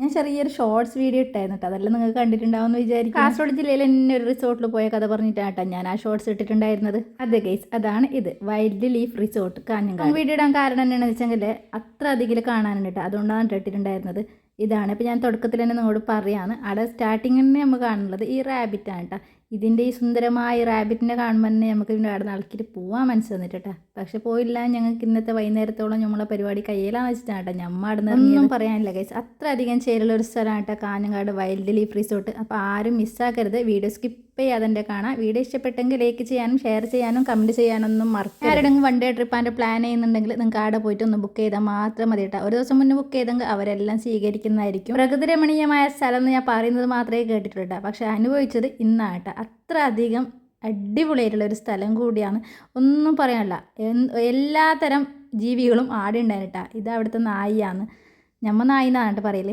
ഞാൻ ചെറിയൊരു shorts video ഇട്ടായിരുന്നു കേട്ടോ അതെല്ലാം നിങ്ങൾക്ക് കണ്ടിട്ടുണ്ടാവുമെന്ന് വിചാരിക്കും കാസർഗോഡ് ജില്ലയിൽ എന്നെ ഒരു റിസോർട്ടിൽ പോയ കഥ പറഞ്ഞിട്ടാണ് കേട്ടോ ഞാൻ ആ ഷോർട്സ് ഇട്ടിട്ടുണ്ടായിരുന്നത്. അതെ ഗൈസ് അതാണ് ഇത്. Wild leaf resort Kanhangad video ഇടാൻ കാരണം എന്നാണെന്ന് വെച്ചെങ്കിൽ അത്ര അധികം കാണാനുണ്ട് കേട്ടോ അതുകൊണ്ടാണ് ഇട്ടിട്ടുണ്ടായിരുന്നത്. ഇതാണ്. ഇപ്പോൾ ഞാൻ തുടക്കത്തിൽ തന്നെ നിങ്ങളോട് പറയാണ് അവിടെ സ്റ്റാർട്ടിങ്ങിൽ തന്നെ നമ്മൾ കാണുന്നത് ഈ റാബിറ്റാണ് കേട്ടോ ഇതിന്റെ ഈ സുന്ദരമായ റാബിറ്റിനെ കാണുമ്പോൾ തന്നെ നമുക്ക് ഇതിന്റെ അവിടെ നടക്കിയിട്ട് പോകാൻ മനസ്സ് വന്നിട്ട് കേട്ടോ പക്ഷെ പോയില്ല ഞങ്ങൾക്ക് ഇന്നത്തെ വൈകുന്നേരത്തോളം നമ്മളെ പരിപാടി കയ്യിലാന്ന് വെച്ചിട്ടാണ് കേട്ടോ. ഞമ്മ അവിടെ ഒന്നും പറയാനില്ല കൈസ് അത്ര അധികം ചേരുള്ള ഒരു സ്ഥലമാണ് കേട്ടോ കാഞ്ഞങ്ങാട് വൈൽഡ് ലീഫ് റിസോർട്ട്. അപ്പോൾ ആരും മിസ്സാക്കരുത് വീഡിയോ സ്കിപ്പ് ചെയ്യാതെ കാണാം. വീഡിയോ ഇഷ്ടപ്പെട്ടെങ്കിൽ ലൈക്ക് ചെയ്യാനും ഷെയർ ചെയ്യാനും കമന്റ് ചെയ്യാനൊന്നും മറക്കും ആരുടെങ്കിലും വൺ ഡേ ട്രിപ്പാന്റെ പ്ലാൻ ചെയ്യുന്നുണ്ടെങ്കിൽ നിങ്ങൾക്ക് അവിടെ പോയിട്ട് ഒന്ന് ബുക്ക് ചെയ്താൽ മാത്രം മതി കേട്ടോ. ഒരു ദിവസം മുന്നേ ബുക്ക് ചെയ്തെങ്കിൽ അവരെല്ലാം സ്വീകരിക്കുന്നതായിരിക്കും. പ്രകൃതിരമണീയമായ സ്ഥലം എന്ന് ഞാൻ പറയുന്നത് മാത്രമേ കേട്ടിട്ടുള്ളൂ കേട്ടോ. പക്ഷേ അനുഭവിച്ചത് ഇന്നാണ് കേട്ടോ. അത്ര അധികം അടിപൊളിയായിട്ടുള്ള ഒരു സ്ഥലം കൂടിയാണ്. ഒന്നും പറയാനില്ല. എല്ലാ എല്ലാത്തരം ജീവികളും ആടെ ഉണ്ടായിട്ടാ ഇത് അവിടുത്തെ നായിയാണ്. ഞമ്മ നായി എന്നാണ് പറയൽ.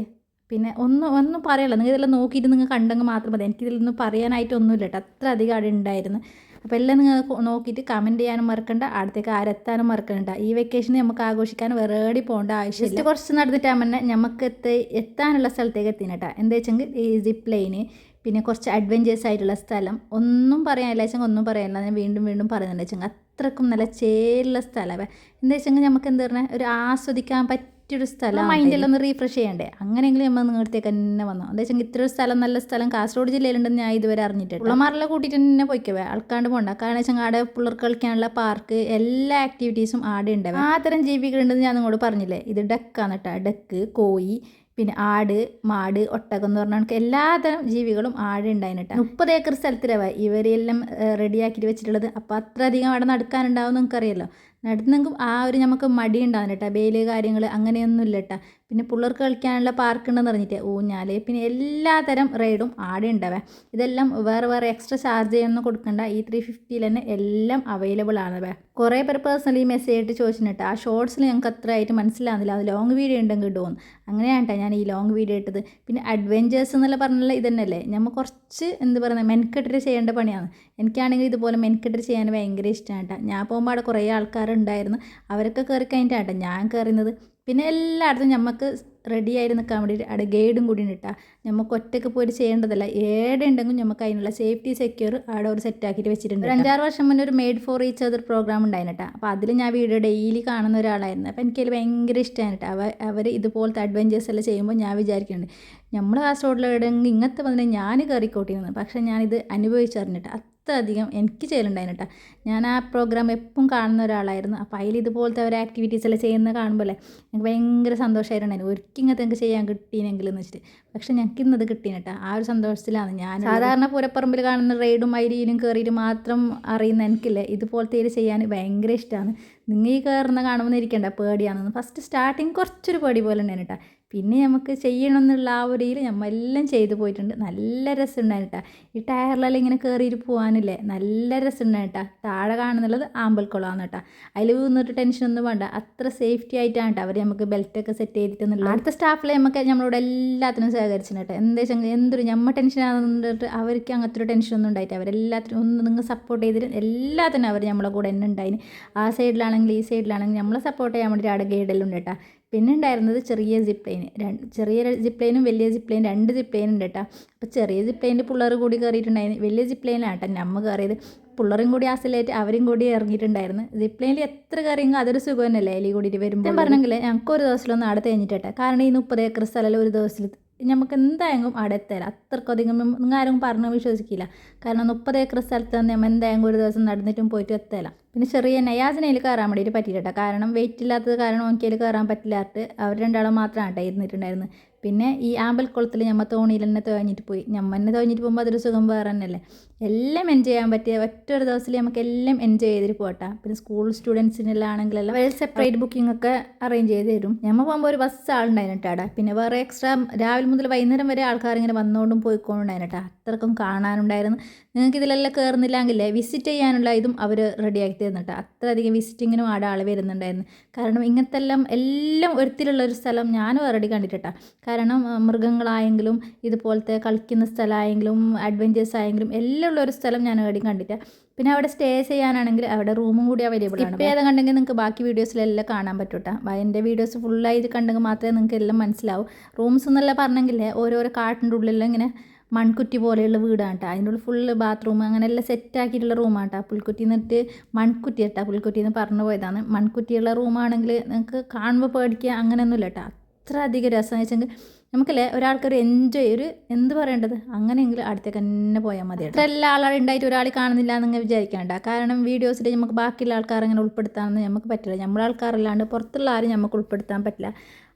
പിന്നെ ഒന്നും ഒന്നും പറയല്ല നിങ്ങൾ ഇതെല്ലാം നോക്കിയിട്ട് നിങ്ങൾ കണ്ടെങ്കിൽ മാത്രം മതി. എനിക്കിതിലൊന്നും പറയാനായിട്ടൊന്നുമില്ല കേട്ടോ. അത്ര അധികം അവിടെ ഉണ്ടായിരുന്നു. അപ്പോൾ എല്ലാം നിങ്ങൾ നോക്കിയിട്ട് കമന്റ് ചെയ്യാനും മറക്കണ്ട. അടുത്തേക്ക് ആരെത്താനും മറക്കണ്ട. ഈ വെക്കേഷന് നമുക്ക് ആഘോഷിക്കാൻ വേറെടി പോകേണ്ട ആവശ്യമില്ല. കുറച്ച് നടന്നിട്ടാകുമ്പോൾ നമുക്ക് എത്തി എത്താനുള്ള സ്ഥലത്തേക്ക് എത്തിനട്ടാ എന്താ വെച്ചെങ്കിൽ ഈ ലൈന് പിന്നെ കുറച്ച് അഡ്വഞ്ചേഴ്സ് ആയിട്ടുള്ള സ്ഥലം. ഒന്നും പറയാനില്ല. വെച്ചെങ്കിൽ ഒന്നും പറയാനില്ല. ഞാൻ വീണ്ടും വീണ്ടും പറയുന്നുണ്ട് വെച്ചെങ്കിൽ അത്രക്കും നല്ല ചേലുള്ള സ്ഥലമേ എന്താ വെച്ചെങ്കിൽ നമുക്ക് എന്താ പറഞ്ഞാൽ ഒരു ആസ്വദിക്കാൻ പറ്റിയൊരു സ്ഥലം മൈൻഡിലൊന്ന് റീഫ്രഷ് ചെയ്യണ്ടേ? അങ്ങനെയെങ്കിലും നമ്മൾ നിങ്ങളടുത്തേക്ക് തന്നെ വന്നു? എന്താ വെച്ചെങ്കിൽ ഇത്ര സ്ഥലം നല്ല സ്ഥലം കാസർഗോഡ് ജില്ലയിലുണ്ടെന്ന് ഞാൻ ഇതുവരെ അറിഞ്ഞിട്ടുണ്ട് പുള്ളമാരെല്ലാം കൂട്ടിയിട്ട് തന്നെ പോയിക്കവേ ആൾക്കാണ്ട് പോകണ്ട കാരണം വെച്ചാൽ ആടെ പിള്ളേർക്ക് കളിക്കാനുള്ള പാർക്ക് എല്ലാ ആക്ടിവിറ്റീസും ആടെ ഉണ്ടാവും ആ തരം ജീവികളുണ്ടെന്ന് ഞാൻ നിങ്ങളോട് പറഞ്ഞില്ലേ? ഇത് ഡക്കാണ് കേട്ടോ ഡക്ക് കോയി പിന്നെ ആട് മാട് ഒട്ടകം എന്ന് പറഞ്ഞാൽ നമുക്ക് എല്ലാതരം ജീവികളും ആട് ഉണ്ടായിരുന്നു മുപ്പത് ഏക്കർ സ്ഥലത്തിലാവാ ഇവരെല്ലാം റെഡിയാക്കിയിട്ട് വെച്ചിട്ടുള്ളത്. അപ്പോൾ അത്ര അധികം അവിടെ നടക്കാനുണ്ടാവും നിങ്ങൾക്കറിയാലോ നടന്നെങ്കിൽ ആ ഒരു നമുക്ക് മടി ഉണ്ടാവുന്നില്ല ബേൽ കാര്യങ്ങൾ അങ്ങനെയൊന്നും ഇല്ല കേട്ടോ പിന്നെ പിള്ളേർക്ക് കളിക്കാനുള്ള പാർക്ക് ഉണ്ടെന്ന് പറഞ്ഞിട്ട് ഊഞ്ഞാൽ പിന്നെ എല്ലാ തരം റൈഡും ആടെ ഉണ്ടാവേ ഇതെല്ലാം വേറെ വേറെ എക്സ്ട്രാ ചാർജ് ചെയ്യൊന്നും കൊടുക്കണ്ട. ഈ ത്രീ ഫിഫ്റ്റിയിൽ തന്നെ എല്ലാം അവൈലബിൾ ആണ് കുറേ പേർ പേഴ്സണലി മെസ്സേജ് ആയിട്ട് ചോദിച്ചിട്ട് ആ ഷോർട്സിൽ ഞങ്ങൾക്ക് അത്ര ആയിട്ട് മനസ്സിലാകുന്നില്ല അത് ലോങ് വീഡിയോ ഉണ്ടെങ്കിൽ ഇടുമെന്ന് അങ്ങനെയാണ് കേട്ടോ ഞാൻ ഈ ലോങ് വീഡിയോ ഇട്ടത്. പിന്നെ അഡ്വഞ്ചേഴ്സ് എന്നുള്ള പറഞ്ഞാൽ ഇതന്നെയല്ലേ നമ്മൾ കുറച്ച് എന്ത് പറയുന്നത് മെൻക്കെട്ടിട്ട് ചെയ്യേണ്ട പണിയാണ്. എനിക്കാണെങ്കിൽ ഇതുപോലെ മെൻക്കെട്ടിട്ട് ചെയ്യാൻ ഭയങ്കര ഇഷ്ടമാണ് കേട്ടോ ഞാൻ പോകുമ്പോൾ അവിടെ കുറേ ആൾക്കാരുണ്ടായിരുന്നു. അവരൊക്കെ കയറി കഴിഞ്ഞിട്ടാണ് കേട്ടോ ഞാൻ കയറുന്നത് പിന്നെ എല്ലായിടത്തും നമുക്ക് റെഡി ആയി നിൽക്കാൻ വേണ്ടിയിട്ട് അവിടെ ഗൈഡും കൂടി ഇട്ടാ നമുക്ക് ഒറ്റയ്ക്ക് പോയിട്ട് ചെയ്യേണ്ടതല്ല. ഏടെ ഉണ്ടെങ്കിലും നമുക്ക് അതിനുള്ള സേഫ്റ്റി സെക്യൂർ അവിടെ ഒരു സെറ്റ് ആക്കിയിട്ട് വെച്ചിട്ടുണ്ട് ഒരു അഞ്ചാറ് വർഷം മുന്നേ ഒരു made for each other program ഉണ്ടായിരുന്നു അപ്പോൾ അതിൽ ഞാൻ വീഡിയോ ഡെയിലി കാണുന്ന ഒരാളായിരുന്നു. അപ്പോൾ എനിക്കതിൽ ഭയങ്കര ഇഷ്ടമാണ് കേട്ടോ അവ അവർ ഇതുപോലത്തെ അഡ്വഞ്ചേഴ്സ് എല്ലാം ചെയ്യുമ്പോൾ ഞാൻ വിചാരിക്കുന്നുണ്ട്. നമ്മൾ കാസർഗോഡിൽ എവിടെയെങ്കിലും ഇങ്ങനത്തെ വന്നിട്ട് ഞാൻ കയറിക്കോട്ടിരുന്നു പക്ഷേ ഞാനിത് അനുഭവിച്ചറിഞ്ഞിട്ട് അധികം എനിക്ക് ചെയ്യലുണ്ടായിരുന്നു കേട്ടോ ഞാൻ ആ പ്രോഗ്രാം എപ്പം കാണുന്ന ഒരാളായിരുന്നു. അപ്പോൾ അതിൽ ഇതുപോലത്തെ ഒരു ആക്ടിവിറ്റീസ് എല്ലാം ചെയ്യുന്ന കാണുമ്പോൾ എനിക്ക് ഭയങ്കര സന്തോഷമായിരുന്നു ഒരിക്കലും ഇങ്ങനത്തെ എനിക്ക് ചെയ്യാൻ കിട്ടിയെങ്കിൽ എന്ന് വെച്ചിട്ട്. പക്ഷെ ഞങ്ങൾക്ക് ഇന്നത് കിട്ടീന് കേട്ടോ ആ ഒരു സന്തോഷത്തിലാണ് ഞാൻ സാധാരണ പൂരപ്പറമ്പിൽ കാണുന്ന റൈഡും അരിയിലും കയറിയിട്ട് മാത്രം അറിയുന്ന എനിക്കില്ലേ ഇതുപോലത്തെ ഇത് ചെയ്യാൻ ഭയങ്കര ഇഷ്ടമാണ് നിങ്ങൾ ഈ കയറുന്ന കാണുമെന്ന് ഇരിക്കണ്ട പേടിയാണെന്ന്. ഫസ്റ്റ് സ്റ്റാർട്ടിങ് കുറച്ചൊരു പേടി പോലെ ഉണ്ടായിരുന്നു കേട്ടോ പിന്നെ നമുക്ക് ചെയ്യണം എന്നുള്ള ആ ഒരു ഇതിൽ നമ്മളെല്ലാം ചെയ്തു പോയിട്ടുണ്ട്. നല്ല രസമുണ്ടായിരുന്നു കേട്ടോ ഈ ടയറിലെല്ലാം ഇങ്ങനെ കയറിയിട്ട് പോകാനില്ലേ? നല്ല രസമുണ്ടായിരുന്നു കേട്ടോ താഴെ കാണുന്നുള്ളത് ആമ്പൽക്കുളമാണ് കേട്ടോ അതിൽ വീന്നിട്ട് ടെൻഷനൊന്നും വേണ്ട. അത്ര സേഫ്റ്റി ആയിട്ടാണ് കേട്ടോ അവർ നമുക്ക് ബെൽറ്റൊക്കെ സെറ്റ് ചെയ്തിട്ടുള്ളത് അടുത്ത സ്റ്റാഫിലെ നമുക്ക് നമ്മളോട് എല്ലാത്തിനും സഹകരിച്ചിട്ടുണ്ട് കേട്ടോ. എന്താ എന്തൊരു നമ്മ ടെൻഷനാണെന്നിട്ട് അവർക്ക് അങ്ങനത്തെ ഒരു ടെൻഷനൊന്നും ഉണ്ടായിട്ട് അവരെല്ലാത്തിനും ഒന്ന് നിങ്ങൾ സപ്പോർട്ട് ചെയ്തിട്ട് എല്ലാത്തിനും അവർ നമ്മളെ കൂടെ തന്നെ ഉണ്ടായിന്. ആ സൈഡിലാണെങ്കിൽ ഈ സൈഡിലാണെങ്കിൽ നമ്മളെ സപ്പോർട്ട് ചെയ്യാൻ വേണ്ടിയിട്ട് അവിടെ ഗൈഡെല്ലാം ഉണ്ട് കേട്ടോ. പിന്നെ ഉണ്ടായിരുന്നത് ചെറിയ ജിപ്പ് ലൈൻ രണ്ട് ചെറിയ ജിപ്പ് ലൈനും വലിയ ജിപ്പ് ലൈൻ രണ്ട് ജിപ്പ് ലൈൻ ഉണ്ട് കേട്ടോ അപ്പോൾ ചെറിയ ജിപ്പ് ലൈനിൽ പിള്ളേർ കൂടി കയറിയിട്ടുണ്ടായിരുന്നു വലിയ ജിപ്പ് ലൈനിലാണ് കേട്ടോ നമ്മ കയറിയത് പിള്ളേരും കൂടി ആസിലായിട്ട് അവരും കൂടി ഇറങ്ങിയിട്ടുണ്ടായിരുന്നു. ജിപ്പ് ലൈനിൽ എത്ര കയറിയെങ്കിൽ അതൊരു സുഖം തന്നെയല്ലേ അതിൽ കൂടിയിട്ട് വരുമ്പോൾ. ഞാൻ പറഞ്ഞെങ്കിൽ ഞങ്ങൾക്ക് ഒരു ദിവസത്തിലൊന്നും അവിടെ തേഞ്ഞിട്ടെ കാരണം ഈ മുപ്പത് ഏക്കർ സ്ഥലം ഒരു ദിവസത്തിൽ നമുക്ക് എന്തായെങ്കിലും അവിടെ എത്തരാം അത്രക്കധികം നിങ്ങൾ ആരും പറഞ്ഞു വിശ്വസിക്കില്ല. കാരണം മുപ്പത് ഏക്കർ സ്ഥലത്ത് നമ്മൾ എന്തായെങ്കിലും ഒരു ദിവസം നടന്നിട്ടും പോയിട്ട് എത്തല പിന്നെ ചെറിയ നയാസിനെ കയറാൻ വേണ്ടിയിട്ട് പറ്റിയിട്ടാ കാരണം വെയിറ്റ് ഇല്ലാത്തത് കാരണം ഓക്കിയിൽ കയറാൻ പറ്റില്ലാത്ത അവർ രണ്ടാളും മാത്രമാണ് കേട്ടോ ഇരുന്നിട്ടുണ്ടായിരുന്നു പിന്നെ ഈ ആമ്പൽക്കുളത്തിൽ ഞമ്മ തോണിയിൽ തന്നെ തുഴഞ്ഞിട്ട് പോയി. ഞമ്മ തന്നെ തുഴഞ്ഞിട്ട് പോകുമ്പോൾ അതൊരു സുഖം വേറെ തന്നെയല്ലേ? എല്ലാം എൻജോയ് ചെയ്യാൻ പറ്റിയ ഒറ്റൊരു ദിവസത്തിൽ നമുക്ക് എല്ലാം എൻജോയ് ചെയ്തിട്ട് പോട്ടാ പിന്നെ സ്കൂൾ സ്റ്റുഡൻസിനെല്ലാം ആണെങ്കിലെല്ലാം അവർ സെപ്പറേറ്റ് ബുക്കിംഗ് ഒക്കെ അറേഞ്ച് ചെയ്ത് തരും. ഞമ്മ പോകുമ്പോൾ ഒരു ബസ് ആളുണ്ടായിരുന്നു പിന്നെ വേറെ എക്സ്ട്രാ രാവിലെ മുതൽ വൈകുന്നേരം വരെ ആൾക്കാർ ഇങ്ങനെ വന്നുകൊണ്ടും പോയിക്കൊണ്ടുണ്ടായിരുന്നു അത്രക്കും കാണാനുണ്ടായിരുന്നു. നിങ്ങൾക്ക് ഇതിലെല്ലാം കയറുന്നില്ലെങ്കിൽ വിസിറ്റ് ചെയ്യാനുള്ള ഇതും അവർ റെഡിയാക്കി നിർത്തിയിരുന്നു കേട്ടോ അത്രയധികം വിസിറ്റിങ്ങിനും ആടെ ആൾ വരുന്നുണ്ടായിരുന്നു. കാരണം ഇങ്ങനത്തെ എല്ലാം എല്ലാം ഒരുത്തിലുള്ള ഒരു സ്ഥലം ഞാനും ഓൾറെഡി കണ്ടിട്ടാ കാരണം മൃഗങ്ങളായെങ്കിലും ഇതുപോലത്തെ കളിക്കുന്ന സ്ഥലമായെങ്കിലും അഡ്വഞ്ചേഴ്സ് ആയെങ്കിലും എല്ലാം ഉള്ള ഒരു സ്ഥലം ഞാൻ ഓൾറെഡി കണ്ടിട്ടാ. പിന്നെ അവിടെ സ്റ്റേ ചെയ്യാനാണെങ്കിൽ അവിടെ റൂമും കൂടി അവൈലബിൾ ആണ്. ഇപ്പോൾ ഏതാ കണ്ടെങ്കിൽ നിങ്ങൾക്ക് ബാക്കി വീഡിയോസിലെല്ലാം കാണാൻ പറ്റൂട്ടാ. എന്റെ വീഡിയോസ് ഫുള്ളായിട്ട് കണ്ടെങ്കിൽ മാത്രമേ നിങ്ങൾക്ക് എല്ലാം മനസ്സിലാവും. റൂംസ് എന്നല്ല പറഞ്ഞെങ്കിൽ ഓരോരോ കാട്ടിന്റെ ഉള്ളിലെല്ലാം ഇങ്ങനെ മൺകുറ്റി പോലെയുള്ള വീടാണ് കേട്ടോ അതിന്റെ ഉള്ളിൽ ഫുള്ള് ബാത്റൂം അങ്ങനെ എല്ലാം സെറ്റ് ആക്കിയിട്ടുള്ള റൂമാണ് കേട്ടോ പുൽക്കുറ്റി എന്നിട്ട് മൺകുറ്റി കേട്ടോ പുൽക്കുറ്റി എന്ന് പറഞ്ഞു പോയതാണ്. മൺകുറ്റിയുള്ള റൂമാണെങ്കിൽ നിങ്ങൾക്ക് കാണുമ്പോൾ പേടിക്കുക അങ്ങനെയൊന്നുമില്ല കേട്ടോ അത്ര അധികം രസം വെച്ചെങ്കിൽ നമുക്കല്ലേ ഒരാൾക്കൊരു എൻജോയ് ഒരു എന്ത് പറയേണ്ടത്? അങ്ങനെയെങ്കിലും അടുത്തേക്ക് തന്നെ പോയാൽ മതി അത്ര എല്ലാ ആളുകളും ഉണ്ടായിട്ട് ഒരാൾ കാണുന്നില്ല എന്നങ്ങ് വിചാരിക്കേണ്ട കാരണം വീഡിയോസിൽ നമുക്ക് ബാക്കിയുള്ള ആൾക്കാർ അങ്ങനെ ഉൾപ്പെടുത്താമെന്ന് നമുക്ക് പറ്റില്ല. നമ്മുടെ ആൾക്കാരല്ലാണ്ട് പുറത്തുള്ള ആരും നമുക്ക് ഉൾപ്പെടുത്താൻ പറ്റില്ല.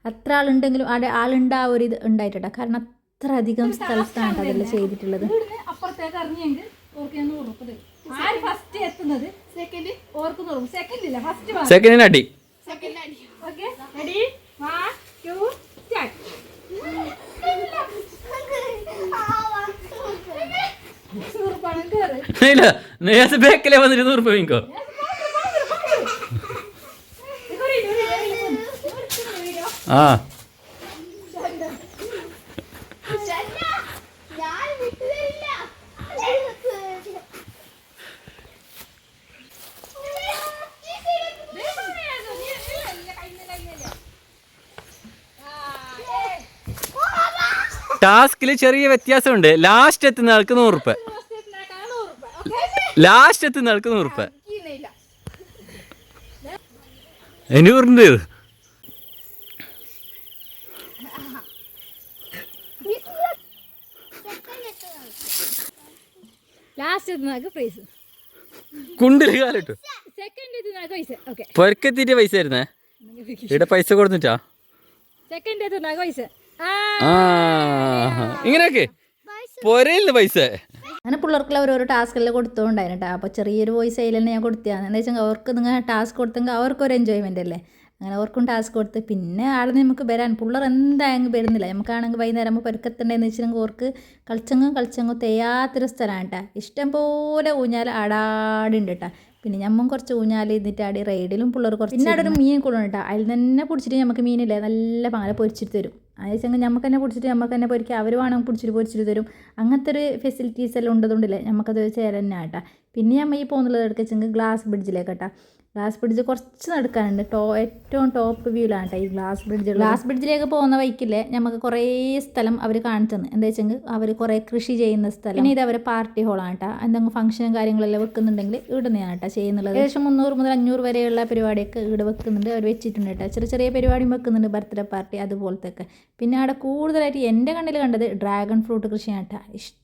അത്ര ആളുണ്ടെങ്കിലും അവിടെ ആളുണ്ടാവും ഒരു ഇത് കാരണം അത്ര അധികം സ്ഥലത്താണ് അതെല്ലാം ചെയ്തിട്ടുള്ളത്. അപ്പുറത്തേക്ക് ഇറങ്ങിയെങ്കിൽ ഫസ്റ്റ് എത്തുന്നത്? സെക്കൻഡ് ഓർക്കുന്ന സെക്കൻഡ് ഇല്ല ഫസ്റ്റ് സെക്കൻഡിന് അടി okay ready one two start നൂറുപ്പാണ് കയറ് ഇല്ല നേരത്തെ ബാക്കിലെ വന്നിട്ട് നൂറ് രൂപ വാങ്ങിക്കോ. ആ. ടാസ്കിൽ ചെറിയ വ്യത്യാസമുണ്ട്. ലാസ്റ്റ് എത്തുന്ന ആൾക്ക് നൂറ് രൂപ ലാസ്റ്റ് എത്തുന്ന ആൾക്ക് നൂറ് ലാസ്റ്റ് എത്തുന്നതാക്ക് പ്രൈസ് കുണ്ടിൽ കാലിട്ടു. സെക്കൻഡ് എത്തുന്നതാക്ക് പൈസ ഓക്കെ പൊരക്കെത്തിയിട്ട് പൈസ ആയിരുന്നേ? ഇവിടെ പൈസ കൊടുത്തിട്ടാ? സെക്കൻഡ് പൈസ ഇങ്ങനെയൊക്കെ. പൊരയില്ല പൈസ. അങ്ങനെ പിള്ളേർക്കുള്ള ഓരോരോ ടാസ്കെല്ലാം കൊടുത്തോണ്ടായിരുന്നു കേട്ടോ അപ്പോൾ ചെറിയൊരു വോയിസ് അതിൽ തന്നെ ഞാൻ കൊടുത്തതാണ് എന്താ വെച്ചാൽ അവർക്ക് നിങ്ങൾ ടാസ്ക് കൊടുത്തെങ്കിൽ അവർക്കൊരു എൻജോയ്മെന്റ് അല്ലേ? അങ്ങനെ അവർക്കും ടാസ്ക് കൊടുത്ത്. പിന്നെ ആടെ നമുക്ക് വരാൻ പിള്ളേർ എന്തായെങ്കിലും വരുന്നില്ല. നമുക്കാണെങ്കിൽ വൈകുന്നേരം ആകുമ്പോൾ പെരുക്കത്തുണ്ടെന്ന് വെച്ചിട്ടുണ്ടെങ്കിൽ അവർക്ക് കളിച്ചെങ്കും കളിച്ചെങ്കും തെയ്യാത്തൊരു സ്ഥലമാണ് കേട്ടോ ഇഷ്ടം പോലെ ഊഞ്ഞാൽ ആടാടുണ്ട് കേട്ടോ പിന്നെ ഞമ്മൻ കുറച്ച് ഊഞ്ഞാൽ ഇരുന്നിട്ട് ആടി റൈഡിലും പിള്ളേർ കുറച്ച് പിന്നെ അവിടെ ഒരു മീൻ കൊള്ളും കേട്ടോ. അതിൽ തന്നെ പിടിച്ചിട്ട് നമുക്ക് മീനില്ലേ? നല്ല പാല പൊരിച്ചിട്ട് തരും. അത് വെച്ചാൽ നമുക്ക് തന്നെ പിടിച്ചിട്ട് നമുക്ക് തന്നെ പൊരിക്കുക അവർ വേണമെങ്കിൽ പിടിച്ചിട്ട് പൊരിച്ചിട്ട് തരും. അങ്ങനത്തെ ഒരു ഫെസിലിറ്റീസ് എല്ലാം ഉണ്ടതുകൊണ്ടില്ലേ നമുക്കത് ചേരന്നെ ആട്ടാ. പിന്നെ നമ്മൾ ഈ പോകുന്നുള്ളത് എടുക്കുക വെച്ചെങ്കിൽ ഗ്ലാസ് ബ്രിഡ്ജിലേക്ക് കേട്ടോ ഗ്ലാസ് ബ്രിഡ്ജ് കുറച്ച് നടക്കാനുണ്ട്. ടോ ഏറ്റവും ടോപ്പ് വ്യൂലാണ് കേട്ടോ ഈ ഗ്ലാസ് ബ്രിഡ്ജ് ഗ്ലാസ് ബ്രിഡ്ജിലേക്ക് പോകുന്ന വഴിക്കില്ലേ നമുക്ക് കുറേ സ്ഥലം അവർ കാണിച്ചു തന്നു എന്താ വെച്ചെങ്കിൽ അവർ കുറേ കൃഷി ചെയ്യുന്ന സ്ഥലം. ഇനി ഇത് അവരെ പാർട്ടി ഹോളാണ് കേട്ടോ എന്തെങ്കിലും ഫംഗ്ഷനും കാര്യങ്ങളെല്ലാം വെക്കുന്നുണ്ടെങ്കിൽ ഇവിടെ കേട്ടോ ചെയ്യുന്നുള്ളത്. ഏകദേശം മുന്നൂറ് മുതൽ അഞ്ഞൂറ് വരെയുള്ള പരിപാടിയൊക്കെ ഇവിടെ വെക്കുന്നുണ്ട്. അവർ വെച്ചിട്ടുണ്ട് കേട്ടോ ചെറിയ ചെറിയ പരിപാടിയും വെക്കുന്നുണ്ട് ബർത്ത്ഡേ പാർട്ടി അതുപോലത്തെ ഒക്കെ പിന്നെ അവിടെ കൂടുതലായിട്ട് എന്റെ കണ്ണിൽ കണ്ടത് ഡ്രാഗൺ ഫ്രൂട്ട് കൃഷിയാണ് കേട്ടോ ഇഷ്ടം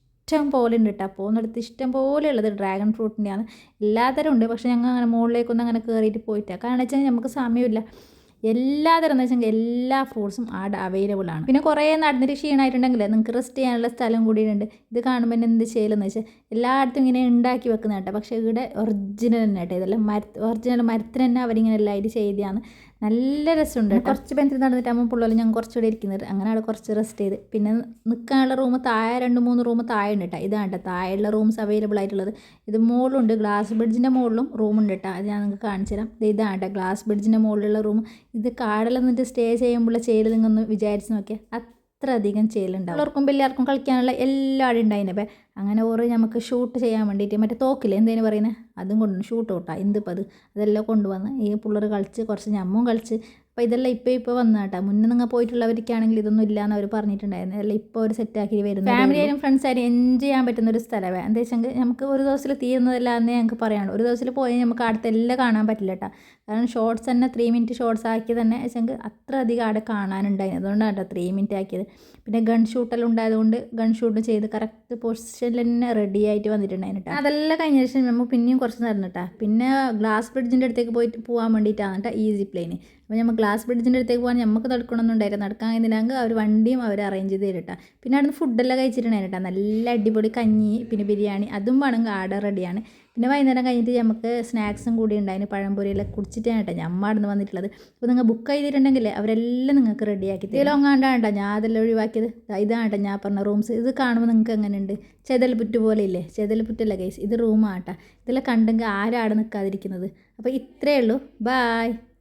പോലെ ഉണ്ട് കേട്ടോ പോകുന്നിടത്ത് ഇഷ്ടം പോലെ ഉള്ളത് ഡ്രാഗൺ ഫ്രൂട്ടിന്റെയാണ് എല്ലാത്തരം ഉണ്ട്. പക്ഷേ ഞങ്ങൾ അങ്ങനെ മുകളിലേക്കൊന്നും അങ്ങനെ കയറിയിട്ട് പോയിട്ടില്ല. കാരണം വെച്ചാൽ നമുക്ക് സമയമില്ല. എല്ലാതരം എന്ന് വെച്ചെങ്കിൽ എല്ലാ ഫ്രൂട്ട്സും ആട് അവൈലബിൾ ആണ്. പിന്നെ കുറേ നടന്നിട്ട് ക്ഷീണമായിട്ടുണ്ടെങ്കിൽ നിങ്ങൾക്ക് റെസ്റ്റ് ചെയ്യാനുള്ള സ്ഥലം കൂടിയിട്ടുണ്ട്. ഇത് കാണുമ്പോൾ എന്ത് ചെയ്യലെന്ന് വെച്ചാൽ എല്ലായിടത്തും ഇങ്ങനെ ഉണ്ടാക്കി വെക്കുന്ന കേട്ടോ. പക്ഷേ ഇവിടെ ഒറിജിനൽ തന്നെ കേട്ടോ. ഇതെല്ലാം മര ഒറിജിനൽ മരത്തിന് തന്നെ അവരിങ്ങനെ എല്ലായിട്ട് ചെയ്തതാണ്. നല്ല രസമുണ്ട്. കുറച്ച് ബെഞ്ചിൽ നടന്നിട്ടാകുമ്പോൾ പിള്ളേർ ഞാൻ കുറച്ചുകൂടെ ഇരിക്കുന്നത്. അങ്ങനെ അവിടെ കുറച്ച് റെസ്റ്റ് ചെയ്ത്. പിന്നെ നിൽക്കാനുള്ള റൂം താഴെ രണ്ട് മൂന്ന് റൂം താഴെ ഉണ്ട് കേട്ടോ. ഇതാണ് കേട്ടോ. താഴെയുള്ള റൂംസ് അവൈലബിൾ ആയിട്ടുള്ളത്. ഇത് മുകളിലുണ്ട് ഗ്ലാസ് ബ്രിഡ്ജിന്റെ മുകളിലും റൂമുണ്ട് കേട്ടോ. അത് ഞാൻ നിങ്ങൾക്ക് കാണിച്ചു തരാം ഇതാണ് കേട്ടോ. ഗ്ലാസ് ബ്രിഡ്ജിന്റെ മുകളിലുള്ള റൂം ഇത് കാടിൽ നിന്നിട്ട് സ്റ്റേ ചെയ്യുമ്പോൾ ചെയ്യൽ നിങ്ങൊന്ന് വിചാരിച്ച് നോക്കിയാൽ അത്ര അധികം ചെയ്യലുണ്ടാവും എല്ലാവർക്കും എല്ലാവർക്കും കളിക്കാനുള്ള എല്ലാവരും ഉണ്ടായിനെ. അങ്ങനെ ഓരോ നമുക്ക് ഷൂട്ട് ചെയ്യാൻ വേണ്ടിയിട്ട് മറ്റേ തോക്കില്ലേ? എന്തേനു പറയുന്നത് അതും കൊണ്ടു ഷൂട്ട് ഔട്ടാ. എന്തിപ്പോൾ അത്? അതെല്ലാം കൊണ്ടുവന്ന് ഈ പിള്ളേർ കളിച്ച് കുറച്ച് ഞമ്മും കളിച്ച് അപ്പോൾ ഇതെല്ലാം ഇപ്പോൾ ഇപ്പോൾ വന്ന കേട്ടോ മുന്നേ നിങ്ങൾ പോയിട്ടുള്ളവർക്കാണെങ്കിൽ ഇതൊന്നും ഇല്ലയെന്ന് അവർ പറഞ്ഞിട്ടുണ്ടായിരുന്നു. അതെല്ലാം ഇപ്പോൾ ഒരു സെറ്റാക്കി വരുന്നത് ഫാമിലി ആയാലും ഫ്രണ്ട്സ് ആയാലും എൻജോയ് ചെയ്യാൻ പറ്റുന്ന ഒരു സ്ഥലമാണ് എന്താ വെച്ചെങ്കിൽ നമുക്ക് ഒരു ദിവസത്തിൽ തീരുന്നതല്ല എന്ന് ഞങ്ങൾക്ക് പറയാനുള്ളൂ. ഒരു ദിവസത്തിൽ പോയി നമുക്ക് അടുത്തെല്ലാം കാണാൻ പറ്റില്ല കേട്ടോ കാരണം ഷോർട്സ് തന്നെ ത്രീ മിനിറ്റ് ഷോർട്സ് ആക്കി തന്നെ വെച്ചെങ്കിൽ അത്ര അധികം അവിടെ കാണാനുണ്ടായിരുന്നു അതുകൊണ്ടാണ് കേട്ടോ ത്രീ മിനിറ്റ് ആക്കിയത്. പിന്നെ ഗൺ ഷൂട്ടെല്ലാം ഉണ്ടായതുകൊണ്ട് ഗൺ ഷൂട്ട് ചെയ്ത് കറക്റ്റ് പൊസിഷനിൽ തന്നെ റെഡി ആയിട്ട് വന്നിട്ടുണ്ടായിരുന്നു കേട്ടോ അതെല്ലാം കഴിഞ്ഞ ശേഷം നമ്മൾ പിന്നെയും കുറച്ച് നടന്നിട്ടാ. പിന്നെ ഗ്ലാസ് ബ്രിഡ്ജിന്റെ അടുത്തേക്ക് പോയിട്ട് പോകാൻ വേണ്ടിയിട്ടാണ് കേട്ടോ ഈസി പ്ലെയിന് അപ്പോൾ നമ്മൾ ഗ്ലാസ് ബ്രിഡ്ജിന്റെ അടുത്തേക്ക് പോകാൻ നമുക്ക് നടക്കണമെന്നുണ്ടായിരുന്നു നടക്കാൻ കഴിഞ്ഞില്ലെങ്കിൽ അവർ വണ്ടിയും അവർ അറേഞ്ച് ചെയ്ത് തരട്ടാ പിന്നെ അവിടെ നിന്ന് ഫുഡെല്ലാം കഴിച്ചിട്ടുണ്ടായിരുന്നു കേട്ടോ നല്ല അടിപൊളി കഞ്ഞി പിന്നെ ബിരിയാണി അതും വേണമെങ്കിൽ ആടെ റെഡിയാണ് പിന്നെ വൈകുന്നേരം കഴിഞ്ഞിട്ട് നമുക്ക് സ്നാക്സും കൂടി ഉണ്ടായിരുന്നു പഴംപൊരിയെല്ലാം കുടിച്ചിട്ടാണ് കേട്ടോ ഞാൻ നിന്ന് വന്നിട്ടുള്ളത്. അപ്പോൾ നിങ്ങൾ ബുക്ക് ചെയ്തിട്ടുണ്ടെങ്കിൽ അവരെല്ലാം നിങ്ങൾക്ക് റെഡിയാക്കി തരും. ലോങ്ങാണ്ടാണ് കേട്ടോ ഞാൻ അതെല്ലാം ഒഴിവാക്കിയത്. ഇതാണ് കേട്ടോ ഞാൻ പറഞ്ഞ റൂംസ് ഇത് കാണുമ്പോൾ നിങ്ങൾക്ക് എങ്ങനെയുണ്ട്? ചെതൽപുറ്റ് പോലെ ഇല്ലേ? ചെതൽപുറ്റല്ല കേസ് ഇത് റൂമാണ് കേട്ടോ ഇതെല്ലാം കണ്ടെങ്കിൽ ആരാണ് നിൽക്കാതിരിക്കുന്നത്? അപ്പോൾ ഇത്രയേ ഉള്ളൂ. ബായ്